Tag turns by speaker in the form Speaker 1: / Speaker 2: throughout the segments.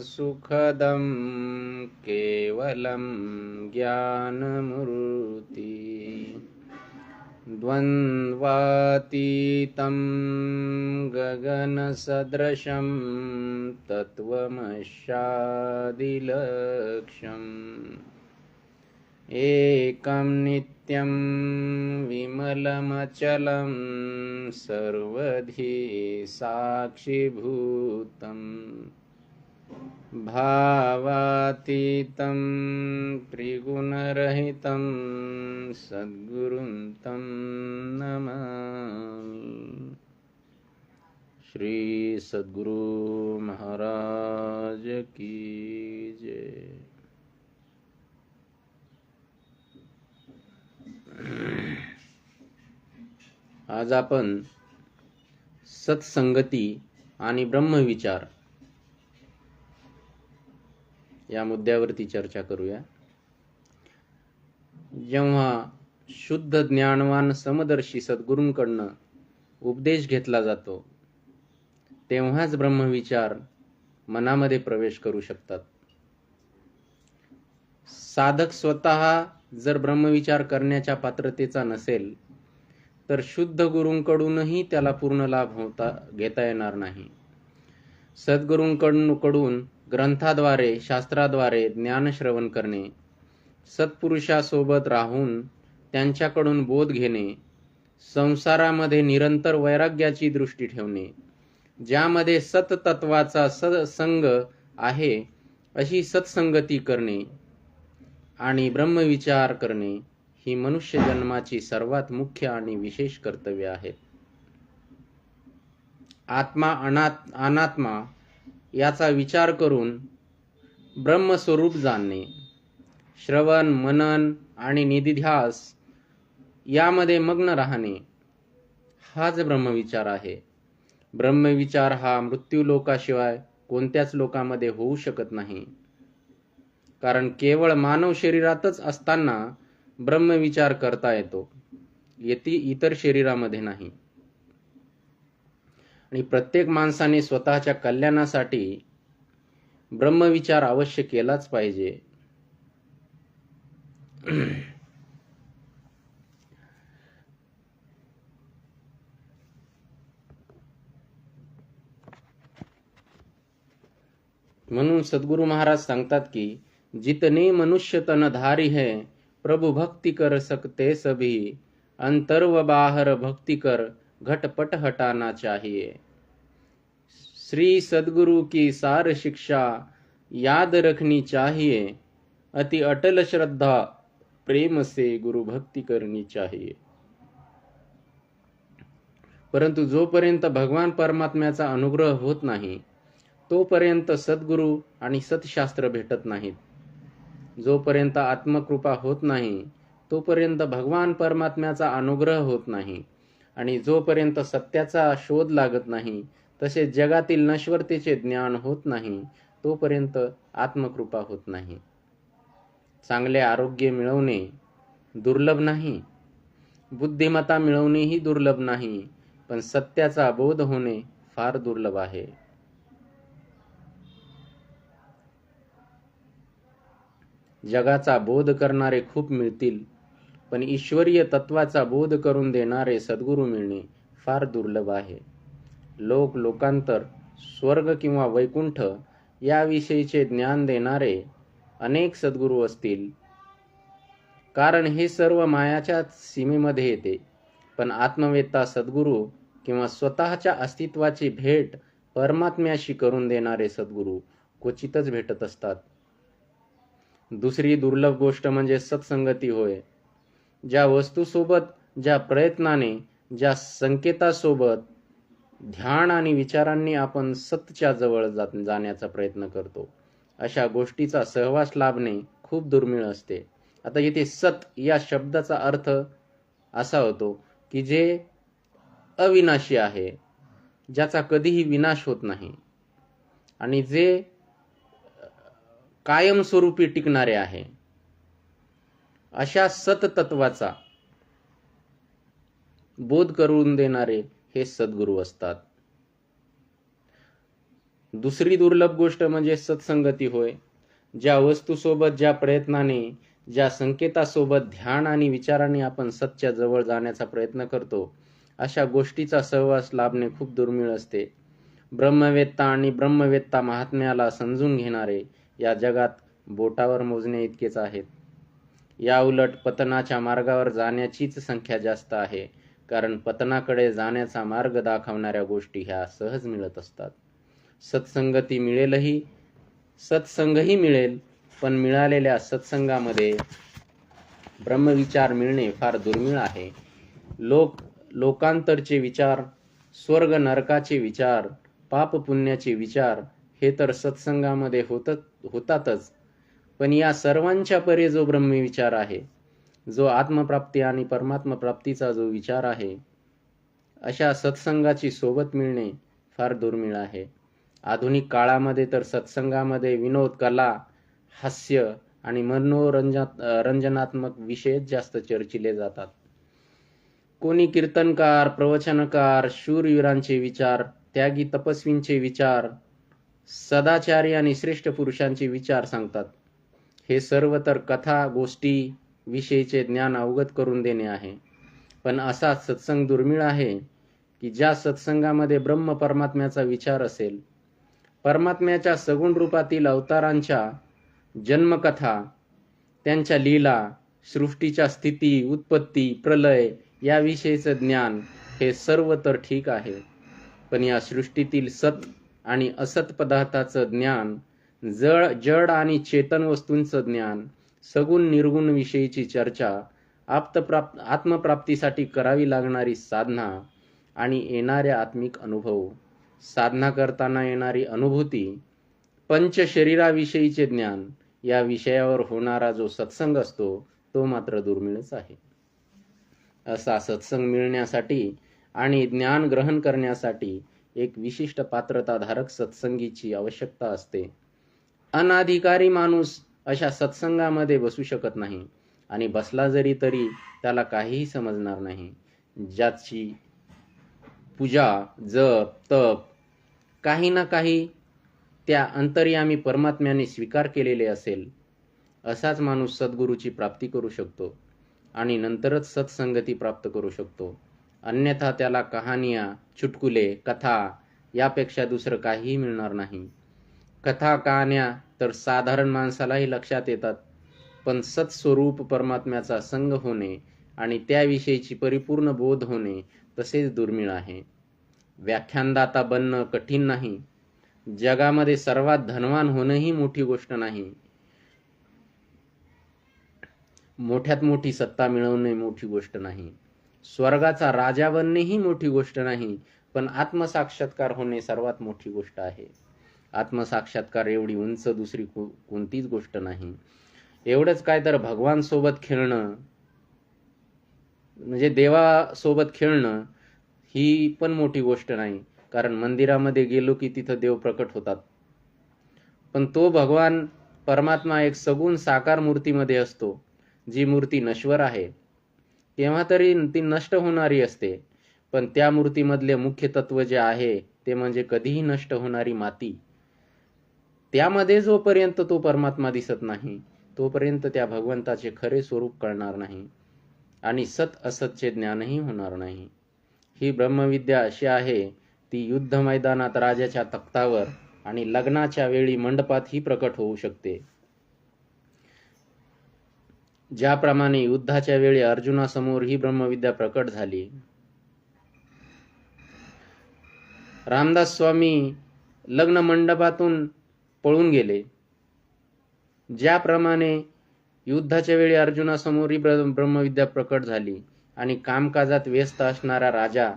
Speaker 1: सुखदं केवलं ज्ञानमूर्ति। द्वन्द्वातीतं गगनसदृशं तत्त्वमशादिलक्ष्यम् एकं नित्यं विमलमचलं सर्वधि साक्षिभूतम् भावातीतं त्रिगुणरहितं सद्गुरुं तं नमामि। श्री सद्गुरु महाराज की जय। आज आपण सत्संगती आणि ब्रह्मविचार या मुद्द्यावरती चर्चा करूया. जेव्हा शुद्ध ज्ञानवान समदर्शी सद्गुरूंकडनं उपदेश घेतला जातो तेव्हाच ब्रह्मविचार मनामध्ये प्रवेश करू शकतात. साधक स्वतः जर ब्रह्मविचार करण्याच्या पात्रतेचा नसेल तर शुद्ध गुरूंकडूनही त्याला पूर्ण लाभ होता घेता येणार नाही. सद्गुरूंकडून कडून ग्रंथाद्वारे शास्त्राद्वारे ज्ञानश्रवण करणे सत्पुरुषासोबत राहून त्यांच्याकडून बोध घेणे संसारामध्ये निरंतर वैराग्याची दृष्टी ठेवणे ज्यामध्ये सततत्वाचा सत्संग आहे अशी सत्संगती करणे आणि ब्रह्मविचार करणे ही मनुष्य जन्माची सर्वात मुख्य आणि विशेष कर्तव्य आहेत आत्मा अनात अनात्मा याचा विचार करून ब्रह्मस्वरूप जाणणे श्रवण मनन आणि निधिध्यास यामध्ये मग्न राहणे हाच ब्रह्मविचार आहे. ब्रह्मविचार हा मृत्यू लोकाशिवाय कोणत्याच लोकामध्ये होऊ शकत नाही. कारण केवळ मानव शरीरातच असताना ब्रह्मविचार करता येतो येती इतर शरीरामध्ये नाही. आणि प्रत्येक माणसाने स्वतःच्या कल्याणासाठी ब्रह्मविचार अवश्य केलाच पाहिजे. म्हणून सद्गुरु महाराज सांगतात की जितने मनुष्य तन धारी है प्रभु भक्ती कर सकते सभी अंतर व बाहर भक्ती कर घटपट हटाना चाहिए। श्री सदगुरु की सार शिक्षा याद रखनी चाहिए। अति अटल श्रद्धा प्रेम से गुरु भक्ति करनी चाहिए। परंतु जोपर्यंत भगवान परमात्म्याचा अनुग्रह होत नाही तोपर्यंत सद्गुरु आणि सतशास्त्र भेटत नाहीत. जोपर्यंत आत्मकृपा होत नाही तोपर्यंत भगवान परमात्म्याचा अनुग्रह होत नाही. आणि जोपर्यंत सत्याचा शोध लागत नाही तसेच जगातील नश्वरतेचे ज्ञान होत नाही तोपर्यंत आत्मकृपा होत नाही. चांगले आरोग्य मिळवणे दुर्लभ नाही. बुद्धिमत्ता मिळवणेही दुर्लभ नाही पण सत्याचा बोध होणे फार दुर्लभ आहे. जगाचा बोध करणारे खूप मिळतील पण ईश्वरीय तत्वाचा बोध करून देणारे सद्गुरू मिळणे फार दुर्लभ आहे. लोक लोकांतर स्वर्ग किंवा वैकुंठ याविषयीचे ज्ञान देणारे अनेक सद्गुरू असतील. कारण हे सर्व मायाच्या सीमेमध्ये येते. पण आत्मवेत्ता सद्गुरू किंवा स्वतःच्या अस्तित्वाची भेट परमात्म्याशी करून देणारे सद्गुरू क्वचितच भेटत असतात. दुसरी दुर्लभ गोष्ट म्हणजे सत्संगती होय. ज्या वस्तूसोबत ज्या प्रयत्नाने ज्या संकेतासोबत ध्यान आणि विचारांनी आपण सतच्या जवळ जाण्याचा प्रयत्न करतो अशा गोष्टीचा सहवास लाभणे खूप दुर्मिळ असते. आता येथे सत या शब्दाचा अर्थ असा होतो की जे अविनाशी आहे ज्याचा कधीही विनाश होत नाही आणि जे कायमस्वरूपी टिकणारे आहे अशा सततत्वाचा बोध करून देणारे हे सद्गुरू असतात. दुसरी दुर्लभ गोष्ट म्हणजे सत्संगती होय. ज्या वस्तूसोबत ज्या प्रयत्नाने ज्या संकेतासोबत ध्यान आणि विचाराने आपण सतच्या जवळ जाण्याचा प्रयत्न करतो अशा गोष्टीचा सहवास लाभणे खूप दुर्मिळ असते. ब्रह्मवेत्ता आणि ब्रह्मवेत्ता महात्म्याला समजून घेणारे या जगात बोटावर मोजणे इतकेच आहेत. याउलट पतनाच्या मार्गावर जाण्याचीच संख्या जास्त आहे. कारण पतनाकडे जाण्याचा मार्ग दाखवणाऱ्या गोष्टी ह्या सहज मिळत असतात. सत्संगती मिळेलही सत्संगही मिळेल पण मिळालेल्या सत्संगामध्ये ब्रह्मविचार मिळणे फार दुर्मिळ आहे. लोक लोकांतरचे विचार स्वर्ग नरकाचे विचार पाप पुण्याचे विचार हे तर सत्संगामध्ये होत होतातच. पण या सर्वांच्या परे जो ब्रह्मविचार आहे जो आत्मप्राप्ती आणि परमात्मप्राप्तीचा जो विचार आहे अशा सत्संगाची सोबत मिळणे फार दुर्मिळ आहे. आधुनिक काळामध्ये तर सत्संगामध्ये विनोद कला हास्य आणि मनोरंजा रंजनात्मक विषय जास्त चर्चिले जातात. कोणी कीर्तनकार प्रवचनकार शूरवीरांचे विचार त्यागी तपस्वींचे विचार सदाचारी आणि श्रेष्ठ पुरुषांचे विचार सांगतात. हे सर्व तर कथा गोष्टी विषयीचे ज्ञान अवगत करून देणे आहे. पण असा सत्संग दुर्मिळ आहे की ज्या सत्संगामध्ये ब्रह्म परमात्म्याचा विचार असेल परमात्म्याच्या सगुण रूपातील अवतारांच्या जन्मकथा त्यांच्या लीला सृष्टीच्या स्थिती उत्पत्ती प्रलय याविषयीचं ज्ञान हे सर्व तर ठीक आहे. पण या सृष्टीतील सत आणि असत पदार्थाचं ज्ञान जड जड आणि चेतन वस्तूंचं ज्ञान सगुण निर्गुण विषयीची चर्चा आप्तप्राप्त आत्मप्राप्तीसाठी करावी लागणारी साधना आणि येणाऱ्या आत्मिक अनुभव. साधना करताना येणारी अनुभूती पंच शरीराविषयीचे ज्ञान या विषयावर होणारा जो सत्संग असतो तो मात्र दुर्मिळच आहे. असा सत्संग मिळण्यासाठी आणि ज्ञान ग्रहण करण्यासाठी एक विशिष्ट पात्रताधारक सत्संगीची आवश्यकता असते. अनाधिकारी माणूस अशा सत्संगामध्ये बसू शकत नाही आणि बसला जरी तरी त्याला काहीही समजणार नाही. ज्याची पूजा जप तप काही ना काही त्या अंतर्यामी परमात्म्याने स्वीकार केलेले असेल असाच माणूस सद्गुरूची प्राप्ती करू शकतो आणि नंतरच सत्संगती प्राप्त करू शकतो. अन्यथा त्याला कहाणिया चुटकुले कथा यापेक्षा दुसरं काहीही मिळणार नाही. कथा कहाण्या तर साधारण माणसालाही लक्षात येतात. पण सत्स्वरूप परमात्म्याचा संग होणे आणि त्याविषयीची परिपूर्ण बोध होणे तसेच दुर्मिळ आहे. व्याख्यानदाता बनणं कठीण नाही. जगामध्ये सर्वात धनवान होणंही मोठी गोष्ट नाही. मोठ्यात मोठी सत्ता मिळवणे मोठी गोष्ट नाही. स्वर्गाचा राजा बनणेही मोठी गोष्ट नाही. पण आत्मसाक्षात्कार होणे सर्वात मोठी गोष्ट आहे. आत्मसाक्षात्कार एवढी उंच दुसरी कोणतीच गोष्ट नाही. एवढंच काय तर भगवान सोबत खेळणं म्हणजे देवासोबत खेळणं ही पण मोठी गोष्ट नाही. कारण मंदिरामध्ये गेलो की तिथं देव प्रकट होतात. पण तो भगवान परमात्मा एक सगुण साकार मूर्तीमध्ये असतो जी मूर्ती नश्वर आहे. तेव्हा तरी ती नष्ट होणारी असते पण त्या मूर्तीमधले मुख्य तत्व जे आहे ते म्हणजे कधीही नष्ट होणारी माती. त्यामध्ये जोपर्यंत तो परमात्मा दिसत नाही तोपर्यंत त्या भगवंताचे खरे स्वरूप कळणार नाही आणि सत असतचे ज्ञानही होणार नाही. ही ब्रह्मविद्या अशी आहे ती युद्ध मैदानात राजाच्या तख्तावर आणि लग्नाच्या वेळी मंडपात ही प्रकट होऊ शकते. ज्याप्रमाणे युद्धाच्या वेळी अर्जुनासमोर ही ब्रह्मविद्या प्रकट झाली. रामदास स्वामी लग्न मंडपातून पळून गेले. ज्याप्रमाणे युद्धाच्या वेळी अर्जुनासमोर ही ब्रह्मविद्या प्रकट झाली आणि कामकाजात व्यस्त असणारा राजा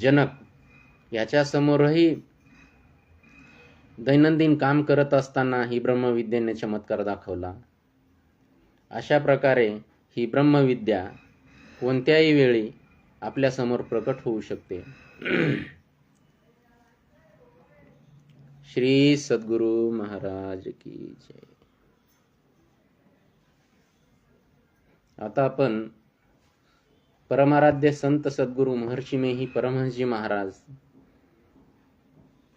Speaker 1: जनक याच्यासमोरही दैनंदिन काम करत असताना ही ब्रह्मविद्येने चमत्कार दाखवला. अशा प्रकारे ही ब्रह्मविद्या कोणत्याही वेळी आपल्यासमोर प्रकट होऊ शकते. श्री सद्गुरु महाराज की जय. आता आपण परमाराध्य संत सद्गुरु महर्षी मेही परमहंसजी महाराज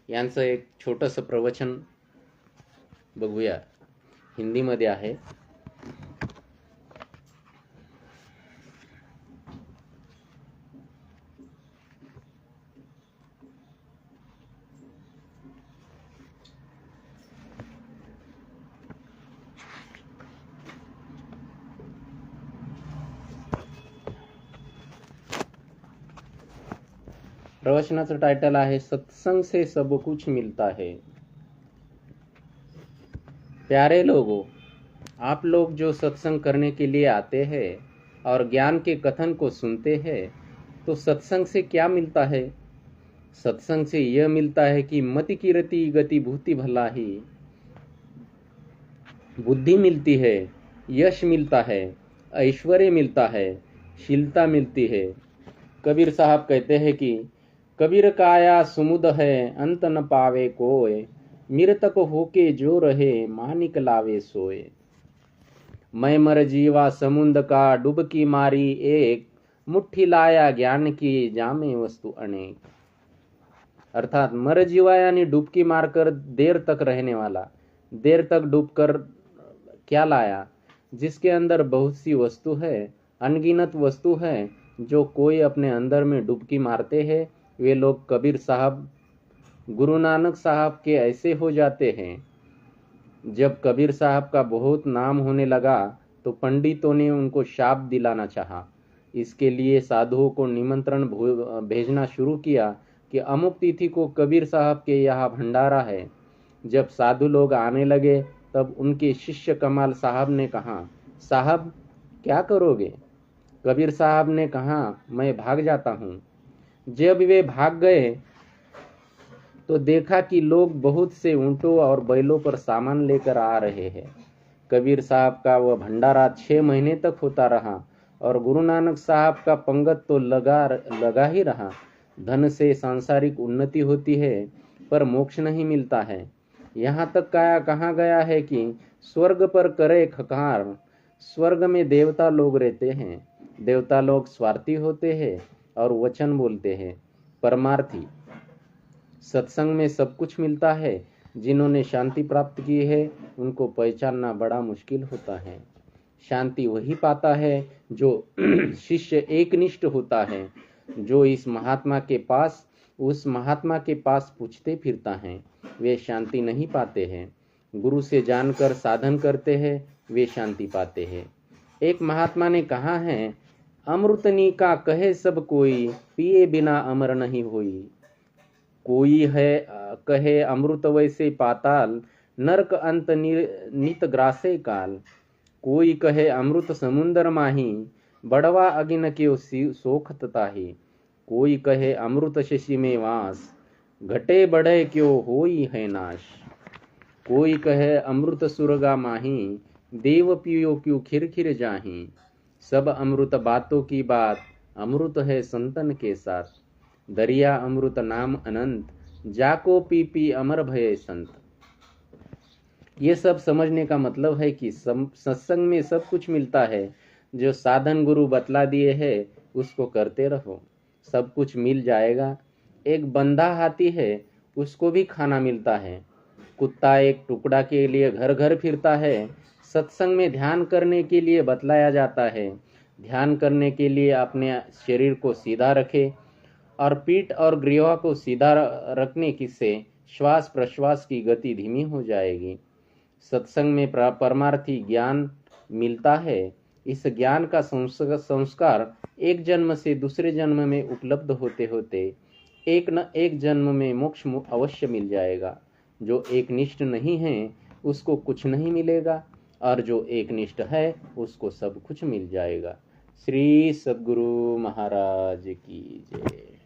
Speaker 1: यांचं एक छोटंसं प्रवचन बघूया. हिंदीमध्ये आहे. प्रवचनाचं टाइटल आहे, सत्संग से सब कुछ मिलता है. प्यारे लोगों, आप लोग जो सत्संग करने के लिए आते हैं और ज्ञान के कथन को सुनते हैं तो सत्संग से क्या मिलता है? सत्संग से यह मिलता है कि मति की रति गति भूति भला ही बुद्धि मिलती है, यश मिलता है, ऐश्वर्य मिलता है, शीलता मिलती है. कबीर साहब कहते हैं कि कबीर काया सुमुद है, अंत न पावे कोय मृतक होके जो रहे, मानिक लावे सोए। मैं मर जीवा समुंद का डुबकी मारी एक, मुट्ठी लाया ज्ञान की जामे वस्तु अनेक। अर्थात मर जीवा यानी डुबकी मारकर देर तक रहने वाला। देर तक डूबकर क्या लाया? जिसके अंदर बहुत सी वस्तु है, अनगिनत वस्तु है, जो कोई अपने अंदर में डुबकी मारते हैं वे लोग कबीर साहब, गुरु नानक साहब के ऐसे हो जाते हैं। जब कबीर साहब का बहुत नाम होने लगा तो पंडितों ने उनको शाप दिलाना चाहा। इसके लिए साधुओं को निमंत्रण भेजना शुरू किया कि अमुक तिथि को कबीर साहब के यहाँ भंडारा है। जब साधु लोग आने लगे, तब उनके शिष्य कमाल साहब ने कहा, साहब, क्या करोगे? कबीर साहब ने कहा, मैं भाग जाता हूँ। जब वे भाग गए तो देखा कि लोग बहुत से ऊंटों और बैलों पर सामान लेकर आ रहे हैं। कबीर साहब का वह भंडारा छह महीने तक होता रहा और गुरु नानक साहब का पंगत तो लगा लगा ही रहा। धन से सांसारिक उन्नति होती है, पर मोक्ष नहीं मिलता है। यहाँ तक काया कहा गया है कि स्वर्ग पर करे खकार। स्वर्ग में देवता लोग रहते हैं। देवता लोग स्वार्थी होते हैं। और वचन बोलते हैं। परमार्थी, सत्संग में सब कुछ मिलता है। जिन्होंने शांति प्राप्त की है, उनको पहचानना बड़ा मुश्किल होता है। शांति वही पाता है जो शिष्य एकनिष्ठ होता है, जो इस महात्मा के पास, उस महात्मा के पास पूछते फिरता है। वे शांति नहीं पाते हैं। गुरु से जानकर साधन करते हैं, वे शांति पाते हैं। एक महात्मा ने कहा है अमृतनी का कहे सब कोई, पिए बिना अमर नहीं हुई। कोई है, कहे अमृत वैसे पाताल, नरक अंत नित ग्रासे काल। कोई कहे अमृत समुंदर माही, बड़वा अगिन क्यों सोख ताही। कोई कहे अमृत शशि में वास, घटे बढ़े क्यों होई है नाश। कोई कहे अमृत सुरगा माही, देव पियो क्यों खिर खिर जाही। सब अमृत बातों की बात, अमृत है संतन के साथ। दरिया अमृत नाम अनंत जाको पी पी अमर भय संत। ये सब समझने का मतलब है कि सत्संग में सब कुछ मिलता है। जो साधन गुरु बतला दिए है, उसको करते रहो। सब कुछ मिल जाएगा। एक बंधा हाथी है, उसको भी खाना मिलता है। कुत्ता एक टुकड़ा के लिए घर घर फिरता है। सत्संग में ध्यान करने के लिए बतलाया जाता है। ध्यान करने के लिए अपने शरीर को सीधा रखे और पीठ और ग्रीवा को सीधा रखने की से श्वास प्रश्वास की गति धीमी हो जाएगी। सत्संग में परमार्थी ज्ञान मिलता है। इस ज्ञान का संस्कार एक जन्म से दूसरे जन्म में उपलब्ध होते होते एक न, एक जन्म में मोक्ष अवश्य मिल जाएगा। जो एक निष्ठ नहीं है, उसको कुछ नहीं मिलेगा। और जो एक निष्ठ है, उसको सब कुछ मिल जाएगा। श्री सदगुरु महाराज की जय।